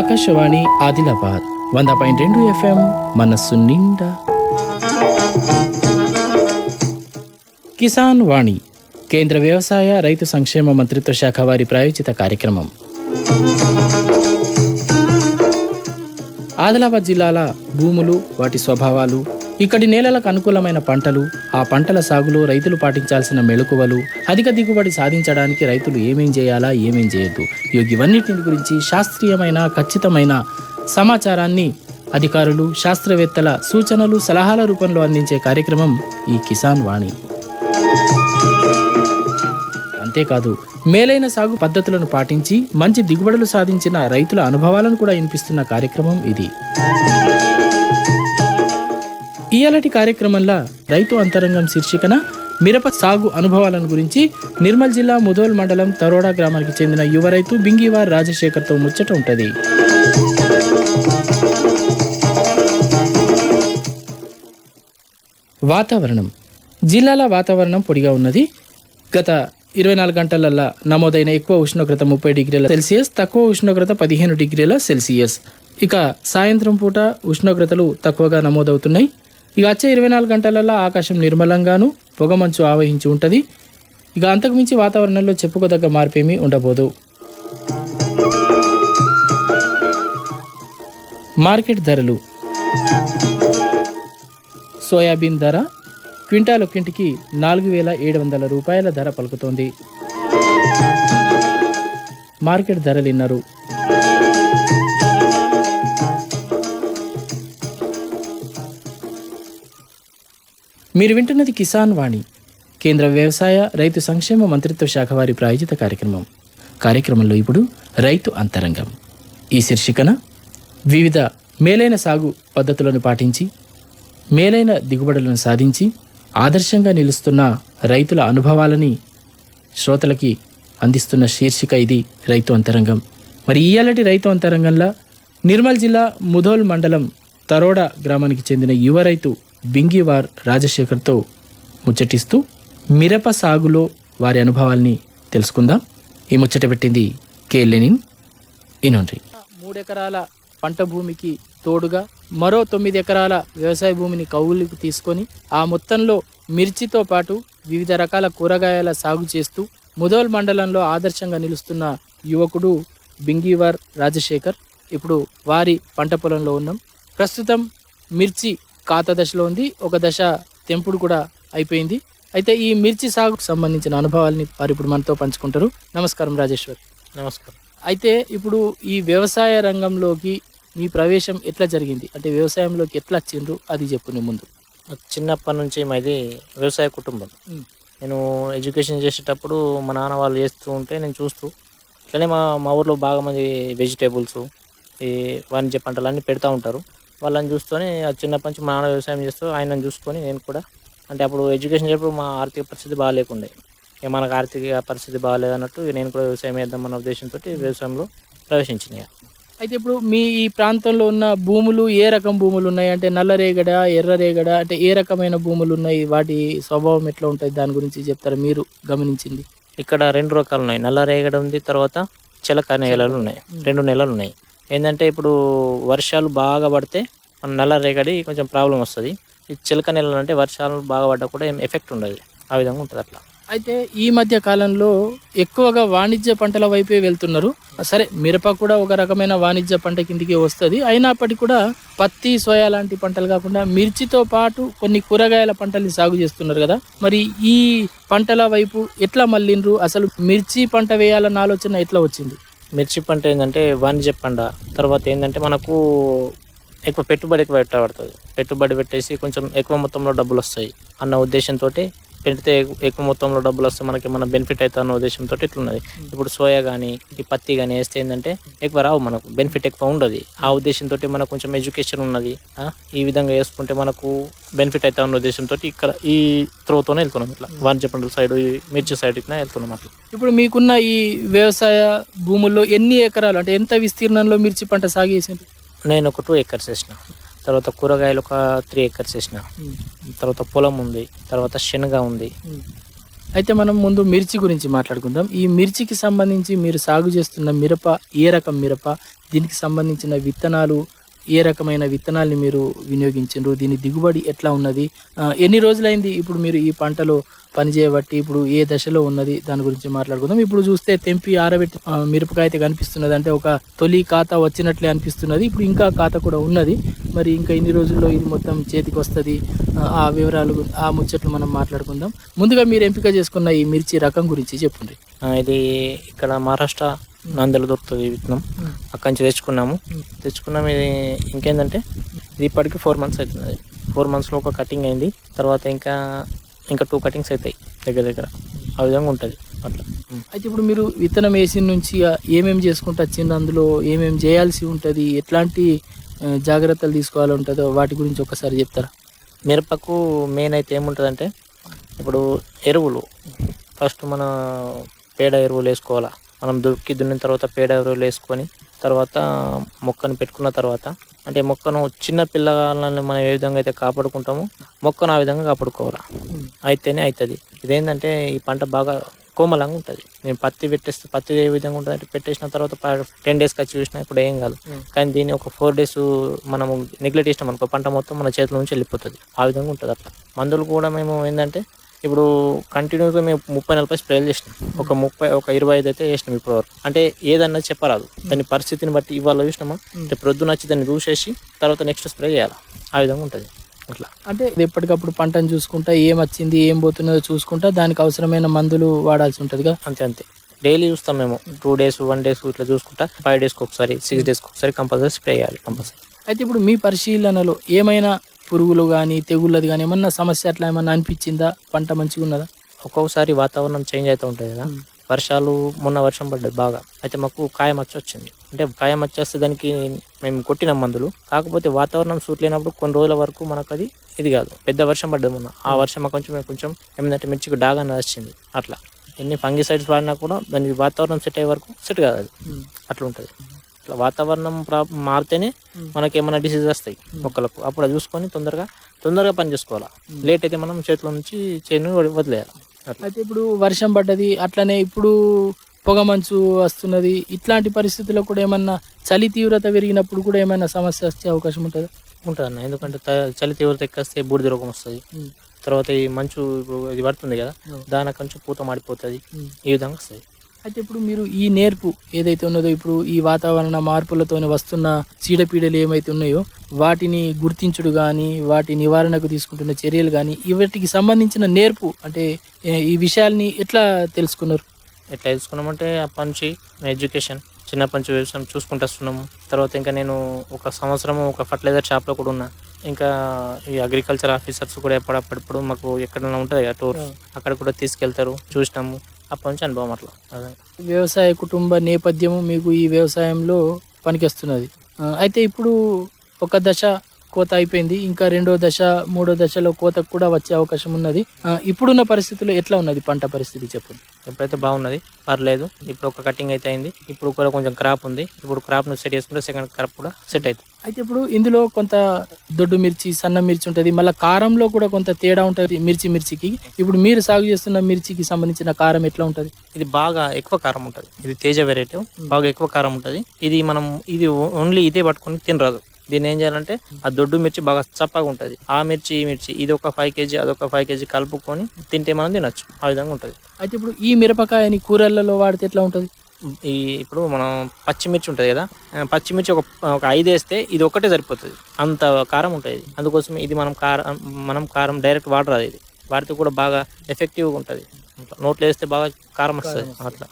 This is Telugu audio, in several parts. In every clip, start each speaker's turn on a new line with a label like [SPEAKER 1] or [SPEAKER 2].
[SPEAKER 1] ఆకాశవాణి ఆదిలాబాద్ వంద పాయింట్ రెండు ఎఫ్ఎం మనస్సు నిండా. కిసాన్ వాణి కేంద్ర వ్యవసాయ రైతు సంక్షేమ మంత్రిత్వ శాఖ వారి ప్రాయోజిత కార్యక్రమం. ఆదిలాబాద్ జిల్లాల భూములు వాటి స్వభావాలు ఇక్కడి నేలలకు అనుకూలమైన పంటలు ఆ పంటల సాగులో రైతులు పాటించాల్సిన మెళకువలు అధిక దిగుబడి సాధించడానికి రైతులు ఏమేం చేయాలా ఏమేం చేయొద్దు. ఇవన్నిటిని గురించి శాస్త్రీయమైన ఖచ్చితమైన సమాచారాన్ని అధికారులు శాస్త్రవేత్తల సూచనలు సలహాల రూపంలో అందించే కార్యక్రమం ఈ కిసాన్ వాణి. అంతేకాదు మేలైన సాగు పద్ధతులను పాటించి మంచి దిగుబడులు సాధించిన రైతుల అనుభవాలను కూడా వినిపిస్తున్న కార్యక్రమం ఇది. ఇయాలటి కార్యక్రమంలో రైతు అంతరంగం శీర్షికన మిరప సాగు అనుభవాలను గురించి నిర్మల్ జిల్లా ముదోల్ మండలం తరోడా గ్రామానికి చెందిన యువ రైతు బింగివార్ రాజశేఖర్తో ముచ్చట ఉంటుంది. వాతావరణం. జిల్లాల వాతావరణం పొడిగా ఉన్నది. గత ఇరవై నాలుగు గంటలల్లా నమోదైన ఎక్కువ ఉష్ణోగ్రత ముప్పై డిగ్రీల సెల్సియస్ తక్కువ ఉష్ణోగ్రత పదిహేను డిగ్రీల సెల్సియస్. ఇక సాయంత్రం పూట ఉష్ణోగ్రతలు తక్కువగా నమోదవుతున్నాయి. ఇక వచ్చే ఇరవై నాలుగు గంటలలో ఆకాశం నిర్మలంగాను పొగమంచు ఆవహించి ఉంటుంది. ఇక అంతకుమించి వాతావరణంలో చెప్పుకోదగ్గ మార్పేమీ ఉండబోదు. మార్కెట్ ధరలు. సోయాబీన్ ధర క్వింటాల్ ఒక్కింటికి నాలుగు వేల ఏడు వందల రూపాయల ధర పలుకుతోంది. మార్కెట్ ధరలు ఇన్నారు. మీరు వింటున్నది కిసాన్ వాణి కేంద్ర వ్యవసాయ రైతు సంక్షేమ మంత్రిత్వ శాఖ వారి ప్రాయోజిత కార్యక్రమం. కార్యక్రమంలో ఇప్పుడు రైతు అంతరంగం. ఈ శీర్షికన వివిధ మేలైన సాగు పద్ధతులను పాటించి మేలైన దిగుబడులను సాధించి ఆదర్శంగా నిలుస్తున్న రైతుల అనుభవాలని శ్రోతలకి అందిస్తున్న శీర్షిక ఇది రైతు అంతరంగం. మరి ఇయ్యాలటి రైతు అంతరంగంలో నిర్మల్ జిల్లా ముధోల్ మండలం తరోడా గ్రామానికి చెందిన యువ రైతు బింగివార్ రాజశేఖర్తో ముచ్చటిస్తూ మిరప సాగులో వారి అనుభవాల్ని తెలుసుకుందాం. ఈ ముచ్చట పెట్టింది కే. లెనిన్. ఇనుండ్రి. మూడెకరాల పంట భూమికి తోడుగా మరో తొమ్మిది ఎకరాల వ్యవసాయ భూమిని కౌలుకు తీసుకొని ఆ మొత్తంలో మిర్చితో పాటు వివిధ రకాల కూరగాయల సాగు చేస్తూ ముదోల్ మండలంలో ఆదర్శంగా నిలుస్తున్న యువకుడు బింగివర్ రాజశేఖర్. ఇప్పుడు వారి పంట పొలంలో ఉన్నాం. ప్రస్తుతం మిర్చి కాత దశలో ఉంది. ఒక దశ తెంపుడు కూడా అయిపోయింది. అయితే ఈ మిర్చి సాగుకు సంబంధించిన అనుభవాల్ని వారు ఇప్పుడు మనతో పంచుకుంటారు. నమస్కారం రాజేశ్వర్.
[SPEAKER 2] నమస్కారం.
[SPEAKER 1] అయితే ఇప్పుడు ఈ వ్యవసాయ రంగంలోకి మీ ప్రవేశం ఎట్లా జరిగింది? అంటే వ్యవసాయంలోకి ఎట్లా వచ్చిండ్రు? అది చెప్పు ముందు.
[SPEAKER 2] చిన్నప్పటి నుంచి మాది వ్యవసాయ కుటుంబం. నేను ఎడ్యుకేషన్ చేసేటప్పుడు మా నాన్న వాళ్ళు చేస్తూ ఉంటే నేను చూస్తూ ఇట్లనే మా మా ఊర్లో బాగా మంది వెజిటేబుల్స్ ఈ వాణిజ్య పంటలు అన్నీ పెడతా ఉంటారు. వాళ్ళని చూస్తూనే ఆ చిన్నప్పటి నుంచి మా నాన్న వ్యవసాయం చేస్తూ ఆయనను చూసుకొని నేను కూడా అంటే అప్పుడు ఎడ్యుకేషన్ చేసేటప్పుడు మా ఆర్థిక పరిస్థితి బాగాలేకుండే. మనకు ఆర్థిక పరిస్థితి బాగాలేదన్నట్టు నేను కూడా వ్యవసాయం చేద్దామన్న ఉద్దేశంతో వ్యవసాయంలో ప్రవేశించిన.
[SPEAKER 1] అయితే ఇప్పుడు మీ ఈ ప్రాంతంలో ఉన్న భూములు ఏ రకం భూములు ఉన్నాయి? అంటే నల్లరేగడ ఎర్రరేగడ అంటే ఏ రకమైన భూములు ఉన్నాయి? వాటి స్వభావం ఎట్లా ఉంటుంది? దాని గురించి చెప్తారా? మీరు గమనించింది.
[SPEAKER 2] ఇక్కడ రెండు రకాలు ఉన్నాయి. నల్ల రేగడి ఉంది తర్వాత చిలక నేలలు ఉన్నాయి. రెండు నెలలు ఉన్నాయి. ఏంటంటే ఇప్పుడు వర్షాలు బాగా పడితే మన నల్ల రేగడి కొంచెం ప్రాబ్లం వస్తుంది. ఈ చిలక నెలలు అంటే వర్షాలు బాగా పడ్డా కూడా ఏం ఎఫెక్ట్ ఉండదు. ఆ విధంగా ఉంటుంది అట్లా.
[SPEAKER 1] అయితే ఈ మధ్య కాలంలో ఎక్కువగా వాణిజ్య పంటల వైపే వెళ్తున్నారు. సరే మిరప కూడా ఒక రకమైన వాణిజ్య పంట కిందికి వస్తుంది. అయినప్పటికీ కూడా పత్తి సోయా లాంటి పంటలు కాకుండా మిర్చితో పాటు కొన్ని కూరగాయల పంటల్ని సాగు చేస్తున్నారు కదా. మరి ఈ పంటల వైపు ఎట్లా మళ్ళిండ్రు? అసలు మిర్చి పంట వేయాలన్న ఆలోచన ఎట్లా వచ్చింది?
[SPEAKER 2] మిర్చి పంట ఏంటంటే వాణిజ్య పంట తర్వాత ఏంటంటే మనకు ఎక్కువ పెట్టుబడి ఎక్కువ పెట్టబడుతుంది. పెట్టుబడి పెట్టేసి కొంచెం ఎక్కువ మొత్తంలో డబ్బులు వస్తాయి అన్న ఉద్దేశంతో పెడితే ఎక్కు- ఎక్కువ మొత్తంలో డబ్బులు వస్తే మనకి మన బెనిఫిట్ అవుతుంది అన్న ఉద్దేశంతో ఇట్లున్నది. ఇప్పుడు సోయా కానీ ఈ పత్తి కానీ వేస్తే ఏంటంటే ఎక్కువ రావు మనకు బెనిఫిట్ ఎక్కువ ఉండదు. ఆ ఉద్దేశంతో మనకు కొంచెం ఎడ్యుకేషన్ ఉన్నది. ఈ విధంగా వేసుకుంటే మనకు బెనిఫిట్ అవుతా అన్న ఉద్దేశంతో ఇక్కడ ఈ త్రోతోనే వెళ్తున్నాం ఇట్లా. వాణిజ్య పంటల సైడ్ ఈ మిర్చి సైడ్ ఇట్లా వెళ్తున్నాం అట్లా.
[SPEAKER 1] ఇప్పుడు మీకున్న ఈ వ్యవసాయ భూముల్లో ఎన్ని ఎకరాలు? అంటే ఎంత విస్తీర్ణంలో మిర్చి పంట సాగు చేసిండ్రు
[SPEAKER 2] నేను ఒక టూ ఎకర్స్ వేసిన. తర్వాత కూరగాయలు ఒక త్రీ ఎకర్స్ వేసిన. తర్వాత పొలం ఉంది తర్వాత శనగ ఉంది.
[SPEAKER 1] అయితే మనం ముందు మిర్చి గురించి మాట్లాడుకుందాం. ఈ మిర్చికి సంబంధించి మీరు సాగు చేస్తున్న మిరప ఏ రకం మిరప? దీనికి సంబంధించిన విత్తనాలు ఏ రకమైన విత్తనాల్ని మీరు వినియోగించారు దీని దిగుబడి ఎట్లా ఉన్నది? ఎన్ని రోజులైంది ఇప్పుడు మీరు ఈ పంటలో పనిచేయబట్టి ఇప్పుడు ఏ దశలో ఉన్నది? దాని గురించి మాట్లాడుకుందాం. ఇప్పుడు చూస్తే తెంపి ఆరబెట్టి మిరపకాయ అయితే కనిపిస్తున్నది. అంటే ఒక తొలి ఖాతా వచ్చినట్లే అనిపిస్తున్నది. ఇప్పుడు ఇంకా ఖాతా కూడా ఉన్నది. మరి ఇంకా ఇన్ని రోజుల్లో ఇది మొత్తం చేతికి వస్తుంది? ఆ వివరాలు ఆ ముచ్చట్లు మనం మాట్లాడుకుందాం. ముందుగా మీరు ఎంపిక చేసుకున్న ఈ మిర్చి రకం గురించి చెప్పండి
[SPEAKER 2] ఇది ఇక్కడ మహారాష్ట్ర నందలు దొరుకుతుంది విత్తనం. అక్కడి నుంచి తెచ్చుకున్నాము. తెచ్చుకున్నాము. ఇది ఇంకేంటంటే ఇది ఇప్పటికి ఫోర్ మంత్స్ అవుతుంది. ఫోర్ మంత్స్లో ఒక కటింగ్ అయింది. తర్వాత ఇంకా ఇంకా టూ కటింగ్స్ అవుతాయి దగ్గర దగ్గర. ఆ విధంగా ఉంటుంది అట్లా.
[SPEAKER 1] అయితే ఇప్పుడు మీరు విత్తనం వేసిన నుంచి ఏమేమి చేసుకుంటూ వచ్చింది అందులో? ఏమేమి చేయాల్సి ఉంటుంది? ఎట్లాంటి జాగ్రత్తలు తీసుకోవాలి ఉంటుందో వాటి గురించి ఒకసారి చెప్తారా?
[SPEAKER 2] మిరపకు మెయిన్ అయితే ఏముంటుందంటే ఇప్పుడు ఎరువులు. ఫస్ట్ మన పేడ ఎరువులు వేసుకోవాలా? మనం దుక్కి దున్నిన తర్వాత పేడ ఎరువులు వేసుకొని తర్వాత మొక్కను పెట్టుకున్న తర్వాత అంటే మొక్కను చిన్న పిల్లగాళ్ళని మనం ఏ విధంగా అయితే కాపాడుకుంటామో మొక్కను ఆ విధంగా కాపాడుకోవాలా. అయితేనే అవుతుంది ఇదేంటంటే ఈ పంట బాగా కోమలంగా ఉంటుంది. నేను పత్తి పెట్టేస్తే పత్తి ఏ విధంగా ఉంటుంది అంటే పెట్టేసిన తర్వాత టెన్ డేస్కి వచ్చి చూసినా ఇప్పుడు ఏం కాదు. కానీ దీన్ని ఒక ఫోర్ డేస్ మనము నెగ్లెక్ట్ చేసినాం అనుకో పంట మొత్తం మన చేతుల నుంచి వెళ్ళిపోతుంది. ఆ విధంగా ఉంటుంది అట్లా మందులు కూడా మేము ఏంటంటే ఇప్పుడు కంటిన్యూగా మేము ముప్పై నలభై స్ప్రేలు చేసినాం. ఒక ముప్పై ఒక ఇరవై ఐదు అయితే చేసినాం ఇప్పటి వరకు అంటే ఏదన్నా చెప్పరాదు. దాని పరిస్థితిని బట్టి ఇవాళ చూసినామా? అంటే ప్రొద్దున వచ్చి దాన్ని చూసేసి తర్వాత నెక్స్ట్ స్ప్రే చేయాలి? ఆ విధంగా ఉంటుంది. అట్లా.
[SPEAKER 1] అంటే ఎప్పటికప్పుడు పంటను చూసుకుంటా ఏం వచ్చింది ఏం పోతున్నదో చూసుకుంటా దానికి అవసరమైన మందులు వాడాల్సి ఉంటుంది కదా
[SPEAKER 2] అంతే అంతే. డైలీ చూస్తాం మేము. టూ డేస్ వన్ డేస్ ఇట్లా చూసుకుంటా ఫైవ్ డేస్కి ఒకసారి సిక్స్ డేస్కి ఒకసారి కంపల్సరీ స్ప్రే చేయాలి కంపల్సరీ
[SPEAKER 1] అయితే ఇప్పుడు మీ పరిశీలనలో ఏమైనా పురుగులు కానీ తెగుళ్ళది కానీ ఏమన్నా సమస్య అట్లా ఏమన్నా అనిపించిందా? పంట మంచిగా ఉన్నదా?
[SPEAKER 2] ఒక్కొక్కసారి వాతావరణం చేంజ్ అవుతూ ఉంటుంది కదా. వర్షాలు మొన్న వర్షం పడ్డది బాగా. అయితే మాకు కాయ మచ్చ వచ్చింది అంటే కాయ మచ్చ వస్తే దానికి మేము కొట్టిన మందులు. కాకపోతే వాతావరణం సూట్ లేనప్పుడు కొన్ని రోజుల వరకు మనకు అది ఇది కాదు. పెద్ద వర్షం పడ్డది మొన్న. ఆ వర్షం మాకు కొంచెం కొంచెం ఏమిటంటే మిర్చికి డాగ్ అనేది వచ్చింది అట్లా. ఎన్ని ఫంగిసైడ్స్ వాడినా కూడా దానికి వాతావరణం సెట్ అయ్యే వరకు సెట్ కాదు అది. అట్లా ఉంటుంది. అట్లా వాతావరణం మారితేనే మనకి ఏమైనా డిసీజ్ వస్తాయి మొక్కలకు. అప్పుడు చూసుకొని తొందరగా తొందరగా పని చేసుకోవాలా. లేట్ అయితే మనం చేతిలో నుంచి చేను వదిలేయాలి.
[SPEAKER 1] అయితే ఇప్పుడు వర్షం పడ్డది అట్లనే ఇప్పుడు పొగ మంచు వస్తున్నది ఇట్లాంటి పరిస్థితుల్లో కూడా ఏమన్నా చలి తీవ్రత పెరిగినప్పుడు కూడా ఏమైనా సమస్య వచ్చే అవకాశం ఉంటుందా?
[SPEAKER 2] ఉంటుంది అన్న ఎందుకంటే చలి తీవ్రత ఎక్కేస్తే బూడిద రోగం వస్తుంది. తర్వాత ఈ మంచు ఇది పడుతుంది కదా దాని కొంచెం పూత మాడిపోతుంది. ఈ విధంగా వస్తుంది.
[SPEAKER 1] అయితే ఇప్పుడు మీరు ఈ నేర్పు ఏదైతే ఉన్నదో ఇప్పుడు ఈ వాతావరణ మార్పులతో వస్తున్న చీడపీడలు ఏమైతే ఉన్నాయో వాటిని గుర్తించుడు కానీ వాటి నివారణకు తీసుకుంటున్న చర్యలు కానీ వీటికి సంబంధించిన నేర్పు అంటే ఈ విషయాల్ని ఎట్లా తెలుసుకున్నారు?
[SPEAKER 2] ఎట్లా తెలుసుకున్నామంటే అప్పటి నుంచి ఎడ్యుకేషన్ చిన్నప్పటి నుంచి వ్యవసాయం చూసుకుంటూ వస్తున్నాము. తర్వాత ఇంకా నేను ఒక సంవత్సరం ఒక ఫర్టిలైజర్ షాప్లో కూడా ఉన్నా. ఇంకా ఈ అగ్రికల్చర్ ఆఫీసర్స్ కూడా ఎప్పుడప్పుడు మాకు ఎక్కడైనా ఉంటుంది కదా టూర్ అక్కడ కూడా తీసుకెళ్తారు చూసినాము. అప్పటి నుంచి అనుభవం అట్లా.
[SPEAKER 1] వ్యవసాయ కుటుంబ నేపథ్యము మీకు ఈ వ్యవసాయంలో పనికిస్తున్నది. అయితే ఇప్పుడు ఒక దశ కోత అయిపోయింది. ఇంకా రెండో దశ మూడో దశలో కోతకు కూడా వచ్చే అవకాశం ఉన్నది. ఇప్పుడున్న పరిస్థితుల్లో ఎట్లా ఉన్నది పంట పరిస్థితి చెప్పండి
[SPEAKER 2] ఎప్పుడైతే బాగున్నది. పర్లేదు. ఇప్పుడు ఒక కటింగ్ అయితే అయింది. ఇప్పుడు కూడా కొంచెం క్రాప్ ఉంది. ఇప్పుడు క్రాప్ను సెట్ చేసుకుంటే సెకండ్ క్రాప్ కూడా సెట్ అవుతుంది
[SPEAKER 1] అయితే ఇప్పుడు ఇందులో కొంత దొడ్డు మిర్చి సన్న మిర్చి ఉంటుంది. మళ్ళీ కారంలో కూడా కొంత తేడా ఉంటుంది మిర్చి మిర్చికి. ఇప్పుడు మీరు సాగు చేస్తున్న మిర్చికి సంబంధించిన కారం ఎట్లా ఉంటుంది?
[SPEAKER 2] ఇది బాగా ఎక్కువ కారం ఉంటుంది. ఇది తేజ వెరైటీ బాగా ఎక్కువ కారం ఉంటుంది. ఇది మనం ఇది ఓన్లీ ఇదే పట్టుకొని తినరాదు. దీన్ని ఏం చేయాలంటే ఆ దొడ్డు మిర్చి బాగా చప్పగా ఉంటుంది. ఆ మిర్చి ఈ మిర్చి ఇది ఒక ఫైవ్ కేజీ అదొక ఫైవ్ కేజీ కలుపుకొని తింటే మనం తినొచ్చు. ఆ విధంగా ఉంటుంది.
[SPEAKER 1] అయితే ఇప్పుడు ఈ మిరపకాయని కూరలలో వాడితే ఎట్లా ఉంటుంది?
[SPEAKER 2] ఈ ఇప్పుడు మనం పచ్చిమిర్చి ఉంటుంది కదా పచ్చిమిర్చి ఒక ఒక ఐదు వేస్తే ఇది ఒక్కటే సరిపోతుంది. అంత కారం ఉంటుంది. అందుకోసం ఇది మనం కారం మనం కారం డైరెక్ట్ వాడరాదు ఇది. వాడితే కూడా బాగా ఎఫెక్టివ్గా ఉంటుంది. నోట్లో వేస్తే బాగా కారం వస్తుంది. అట్లా.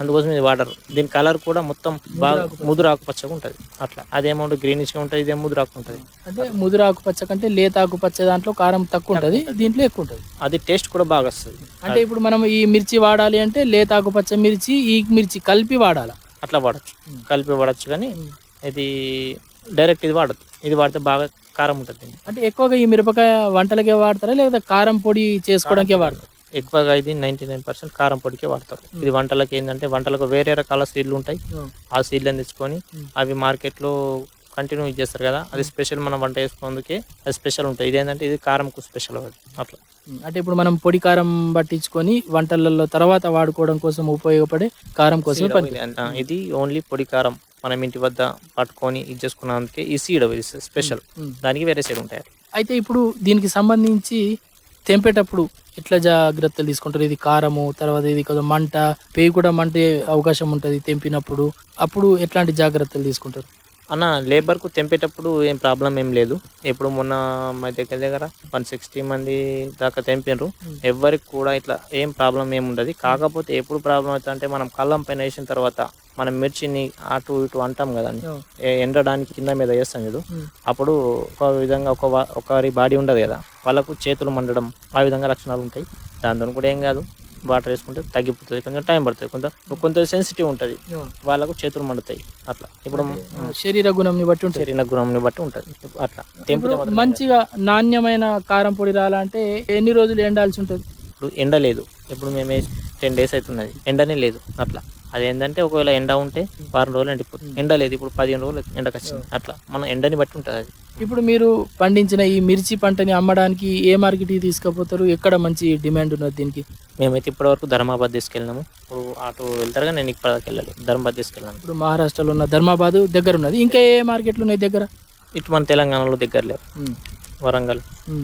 [SPEAKER 2] అందుకోసం ఇది వాడరు. దీని కలర్ కూడా మొత్తం బాగా ముదురు ఆకుపచ్చగా ఉంటుంది. అట్లా. అదేమో గ్రీనిష్గా ఉంటుంది ఇదేమో ముదురు ఆకు ఉంటుంది.
[SPEAKER 1] అంటే ముదురు ఆకుపచ్చ కంటే లేత ఆకుపచ్చ దాంట్లో కారం తక్కువ ఉంటుంది దీంట్లో ఎక్కువ ఉంటుంది.
[SPEAKER 2] అది టేస్ట్ కూడా బాగా వస్తుంది.
[SPEAKER 1] అంటే ఇప్పుడు మనం ఈ మిర్చి వాడాలి అంటే లేత ఆకుపచ్చ మిర్చి ఈ మిర్చి కలిపి వాడాలి?
[SPEAKER 2] అట్లా వాడచ్చు. కలిపి వాడచ్చు కానీ ఇది డైరెక్ట్ ఇది వాడదు ఇది వాడితే బాగా కారం ఉంటుంది.
[SPEAKER 1] అంటే ఎక్కువగా ఈ మిరపకాయ వంటలకే వాడతారా లేదా కారం పొడి చేసుకోవడానికే వాడతారు?
[SPEAKER 2] ఎక్కువగా ఇది నైంటీ నైన్ పర్సెంట్ కారం పొడికే వాడతారు. ఇది వంటలకు ఏంటంటే వంటలకు వేరే రకాల సీడ్లు ఉంటాయి. ఆ సీడ్లను తెచ్చుకొని అవి మార్కెట్లో కంటిన్యూ ఇది చేస్తారు కదా. అది స్పెషల్ మనం వంట చేసుకున్నందుకే అది స్పెషల్ ఉంటుంది. ఇదేంటంటే ఇది కారంకు స్పెషల్ అట్లా.
[SPEAKER 1] అంటే ఇప్పుడు మనం పొడి కారం పట్టించుకొని వంటలలో తర్వాత వాడుకోవడం కోసం ఉపయోగపడే కారం పని
[SPEAKER 2] ఇది. ఓన్లీ పొడి కారం మనం ఇంటి వద్ద పట్టుకొని ఇది చేసుకున్నందుకే ఈ సీడ్ స్పెషల్. దానికి వేరే సీడ్ ఉంటాయి.
[SPEAKER 1] అయితే ఇప్పుడు దీనికి సంబంధించి తెంపేటప్పుడు ఎట్లా జాగ్రత్తలు తీసుకుంటారు? ఇది కారము తర్వాత ఇది కొంచెం మంట పేయి కూడా మంటే అవకాశం ఉంటుంది తెంపినప్పుడు. అప్పుడు ఎట్లాంటి జాగ్రత్తలు తీసుకుంటారు?
[SPEAKER 2] అన్న లేబర్కు తెంపేటప్పుడు ఏం ప్రాబ్లం ఏం లేదు. ఇప్పుడు మొన్న మా దగ్గర దగ్గర వన్ సిక్స్టీ మంది దాకా తెంపినరు ఎవరికి కూడా ఇట్లా ఏం ప్రాబ్లం ఏమి ఉండదు. కాకపోతే ఎప్పుడు ప్రాబ్లం అవుతుంది అంటే మనం కళ్ళం పైన వేసిన తర్వాత మనం మిర్చిని అటు ఇటు అంటాం కదండి. ఏ- ఎండడానికి కింద మీద వేస్తాం చూడు. అప్పుడు ఒక విధంగా ఒక ఒకరి బాడీ ఉండదు కదా. వాళ్ళకు చేతులు మండడం ఆ విధంగా లక్షణాలు ఉంటాయి. దాంతో కూడా ఏం కాదు వాటర్ వేసుకుంటే తగ్గిపోతుంది కొంచెం టైం పడుతుంది. కొంత కొంత సెన్సిటివ్ ఉంటుంది. వాళ్ళకు చేతులు మండుతాయి. అట్లా. ఇప్పుడు
[SPEAKER 1] శరీర గుణంని బట్టి ఉంటుంది.
[SPEAKER 2] శరీర గుణంని బట్టి ఉంటుంది. అట్లా. మాత్రం
[SPEAKER 1] మంచిగా నాణ్యమైన కారం పొడి రావాలంటే ఎన్ని రోజులు ఎండాల్సి ఉంటుంది?
[SPEAKER 2] ఇప్పుడు ఎండ లేదు. ఇప్పుడు మేము టెన్ డేస్ అవుతున్నది. ఎండనే లేదు. అట్లా. అదేంటంటే ఒకవేళ ఎండ ఉంటే వారం రోజులు ఎండిపోతుంది ఎండ లేదు ఇప్పుడు పదిహేను రోజులు ఎండకు వచ్చింది అట్లా. మన ఎండని బట్టి ఉంటుంది అది.
[SPEAKER 1] ఇప్పుడు మీరు పండించిన ఈ మిర్చి పంటని అమ్మడానికి ఏ మార్కెట్కి తీసుకుపోతారు? ఎక్కడ మంచి డిమాండ్ ఉన్నది దీనికి?
[SPEAKER 2] మేమైతే ఇప్పటివరకు ధర్మాబాద్ తీసుకెళ్ళినాము. ఇప్పుడు అటు వెళ్తారు కానీ నేను ఇప్పటిదాకా వెళ్ళాలి ధర్మాబాద్ తీసుకెళ్ళాను.
[SPEAKER 1] ఇప్పుడు మహారాష్ట్రలో ఉన్న ధర్మాబాద్ దగ్గర ఉన్నది. ఇంకా ఏ మార్కెట్లు ఉన్నాయి దగ్గర?
[SPEAKER 2] ఇటు మన తెలంగాణలో దగ్గర లేవు వరంగల్.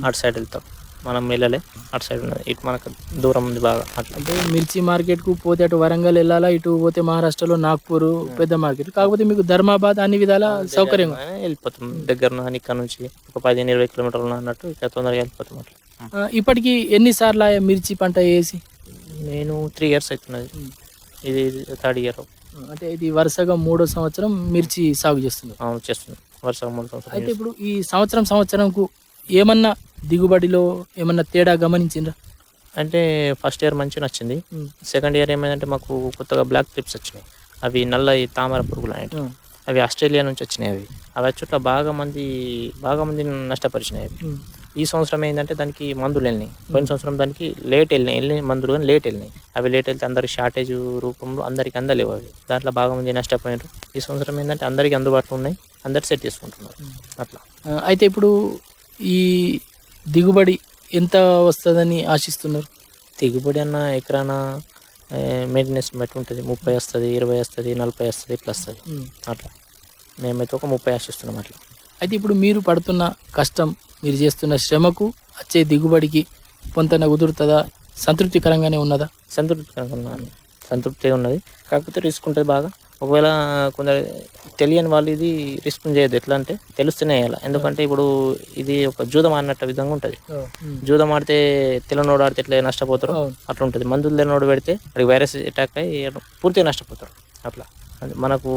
[SPEAKER 2] అటు సైడ్ వెళ్తాం. మనం వెళ్ళలే అటు సైడ్ ఉన్నది. ఇటు మనకు దూరం ఉంది బాగా. అట్లా
[SPEAKER 1] అంటే మిర్చి మార్కెట్కు పోతే అటు వరంగల్ వెళ్ళాలా ఇటు పోతే మహారాష్ట్రలో నాగ్పూర్ పెద్ద మార్కెట్ కాకపోతే మీకు ధర్మాబాద్ అన్ని విధాల సౌకర్యం.
[SPEAKER 2] వెళ్ళిపోతాం. దగ్గర ఇక్కడ నుంచి ఒక పదిహేను ఇరవై కిలోమీటర్లు అన్నట్టు ఇక్కడ తొందరగా వెళ్ళిపోతాం అట్లా.
[SPEAKER 1] ఇప్పటికి ఎన్నిసార్లు మిర్చి పంట వేసి?
[SPEAKER 2] నేను త్రీ ఇయర్స్ అవుతున్నది. ఇది థర్డ్ ఇయర్
[SPEAKER 1] అంటే ఇది వరుసగా మూడో సంవత్సరం మిర్చి సాగు చేస్తున్నారు.
[SPEAKER 2] అవును చేస్తున్నాను వరుస మూడు
[SPEAKER 1] అయితే
[SPEAKER 2] సంవత్సరాలు
[SPEAKER 1] ఇప్పుడు ఈ సంవత్సరం సంవత్సరంకు ఏమన్నా దిగుబడిలో ఏమన్నా తేడా గమనించిండ్రా?
[SPEAKER 2] అంటే ఫస్ట్ ఇయర్ మంచిగా నచ్చింది. సెకండ్ ఇయర్ ఏమైందంటే మాకు కొత్తగా బ్లాక్ ట్రిప్స్ వచ్చినాయి. అవి నల్ల తామర పురుగులు అనేవి. అవి ఆస్ట్రేలియా నుంచి వచ్చినాయి అవి. అవి వచ్చుట్ల బాగా మంది బాగా మంది నష్టపరిచినాయి అవి. ఈ సంవత్సరం ఏంటంటే దానికి మందులు వెళ్ళినాయి. పోయిన సంవత్సరం దానికి లేట్ వెళ్ళినాయి. వెళ్ళిన మందులు కానీ లేట్ వెళ్ళినాయి. అవి లేట్ వెళ్తే అందరికి షార్టేజ్ రూపంలో అందరికి అందలేవు అవి. దాంట్లో బాగా మంది నష్టపోయినారు. ఈ సంవత్సరం ఏంటంటే అందరికి అందుబాటులో ఉన్నాయి. అందరు సెట్ చేసుకుంటున్నారు. అట్లా.
[SPEAKER 1] అయితే ఇప్పుడు ఈ దిగుబడి ఎంత వస్తుందని ఆశిస్తున్నారు?
[SPEAKER 2] దిగుబడి అన్న ఎకరాన మెయింటెనెన్స్ బట్టి ఉంటుంది. ముప్పై వస్తుంది ఇరవై వస్తుంది నలభై వస్తుంది ఇట్లా వస్తుంది. అట్లా. మేమైతే ఒక ముప్పై ఆశిస్తున్నాం అట్లా.
[SPEAKER 1] అయితే ఇప్పుడు మీరు పడుతున్న కష్టం మీరు చేస్తున్న శ్రమకు వచ్చే దిగుబడికి పొంతన కుదురుతుందా? సంతృప్తికరంగానే ఉన్నదా?
[SPEAKER 2] సంతృప్తికరంగా ఉన్నాను. సంతృప్తిగా ఉన్నది. కాకపోతే రిస్క్ ఉంటుంది బాగా. ఒకవేళ కొందరు తెలియని వాళ్ళు ఇది రిస్క్ చేయదు ఎట్లా అంటే తెలుస్తూనే వేయాలి. ఎందుకంటే ఇప్పుడు ఇది ఒక జూదం ఆడినట్టు విధంగా ఉంటుంది. జూదం ఆడితే తెల్లనోడు ఆడితే ఎట్లా నష్టపోతారు. అట్లా ఉంటుంది. మందులు తెల్లనోడు పెడితే అది వైరస్ అటాక్ అయ్యి పూర్తిగా నష్టపోతారు. అట్లా. మనకు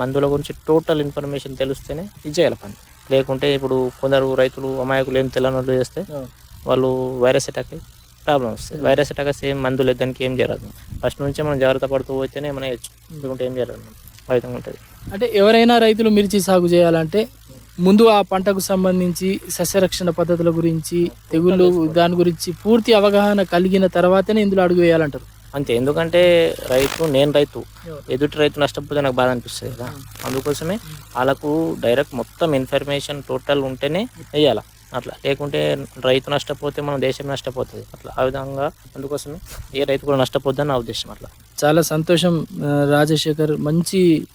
[SPEAKER 2] మందుల గురించి టోటల్ ఇన్ఫర్మేషన్ తెలిస్తేనే ఇది చేయాలి పని. లేకుంటే ఇప్పుడు కొందరు రైతులు అమాయకులు ఏం తెల్లనోళ్ళు చేస్తే. వాళ్ళు వైరస్ అటాక్ అయ్యి ప్రాబ్లం వస్తుంది వైరస్ అటాక్ వస్తే ఏం మందు లేదు దానికి ఏం జరగదు. ఫస్ట్ నుంచే మనం జాగ్రత్త పడుతూ పోతేనే మనం లేకుంటే ఏం జరగదు. విధంగా ఉంటుంది.
[SPEAKER 1] అంటే ఎవరైనా రైతులు మిర్చి సాగు చేయాలంటే ముందు ఆ పంటకు సంబంధించి సస్యరక్షణ పద్ధతుల గురించి తెగుళ్ళు దాని గురించి పూర్తి అవగాహన కలిగిన తర్వాతనే ఇందులో అడుగు వేయాలంటారు.
[SPEAKER 2] అంతే. ఎందుకంటే రైతు నేను రైతు ఎదుటి రైతు నష్టపోతే నాకు బాధ అనిపిస్తుంది కదా. అందుకోసమే వాళ్ళకు డైరెక్ట్ మొత్తం ఇన్ఫర్మేషన్ టోటల్ ఉంటేనే వేయాల? అట్లా. లేకుంటే రైతు నష్టపోతే మన దేశం నష్టపోతుంది. అట్లా. ఆ విధంగా అందుకోసమే ఏ రైతు కూడా నష్టపోద్దని నా ఉద్దేశం అట్లా.
[SPEAKER 1] చాలా సంతోషం రాజశేఖర్. మంచి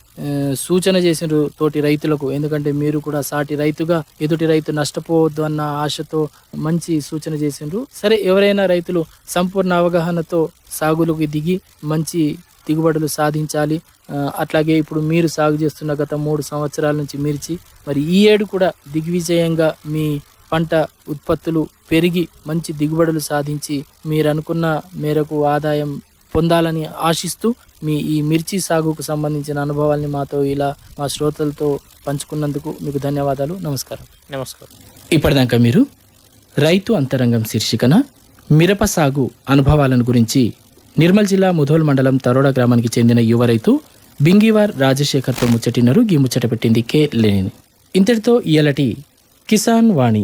[SPEAKER 1] సూచన చేసిండ్రు తోటి రైతులకు. ఎందుకంటే మీరు కూడా సాటి రైతుగా ఎదుటి రైతు నష్టపోవద్దు అన్న ఆశతో మంచి సూచన చేసిండ్రు సరే ఎవరైనా రైతులు సంపూర్ణ అవగాహనతో సాగులోకి దిగి మంచి దిగుబడులు సాధించాలి. అట్లాగే ఇప్పుడు మీరు సాగు చేస్తున్న గత మూడు సంవత్సరాల నుంచి మిర్చి మరి ఈ ఏడు కూడా దిగ్విజయంగా మీ పంట ఉత్పత్తులు పెరిగి మంచి దిగుబడులు సాధించి మీరు అనుకున్న మేరకు ఆదాయం పొందాలని ఆశిస్తూ మీ ఈ మిర్చి సాగుకు సంబంధించిన అనుభవాల్ని మాతో ఇలా మా శ్రోతలతో పంచుకున్నందుకు మీకు ధన్యవాదాలు. నమస్కారం.
[SPEAKER 2] నమస్కారం.
[SPEAKER 1] ఇప్పటిదాకా మీరు రైతు అంతరంగం శీర్షికన మిరప సాగు అనుభవాలను గురించి నిర్మల్ జిల్లా ముధోల్ మండలం తరోడ గ్రామానికి చెందిన యువ రైతు బింగివార్ రాజశేఖర్తో ముచ్చటిన్నారు ఈ ముచ్చట పెట్టింది కె లేని ఇంతటితో ఇయలటి కిసాన్ వాణి.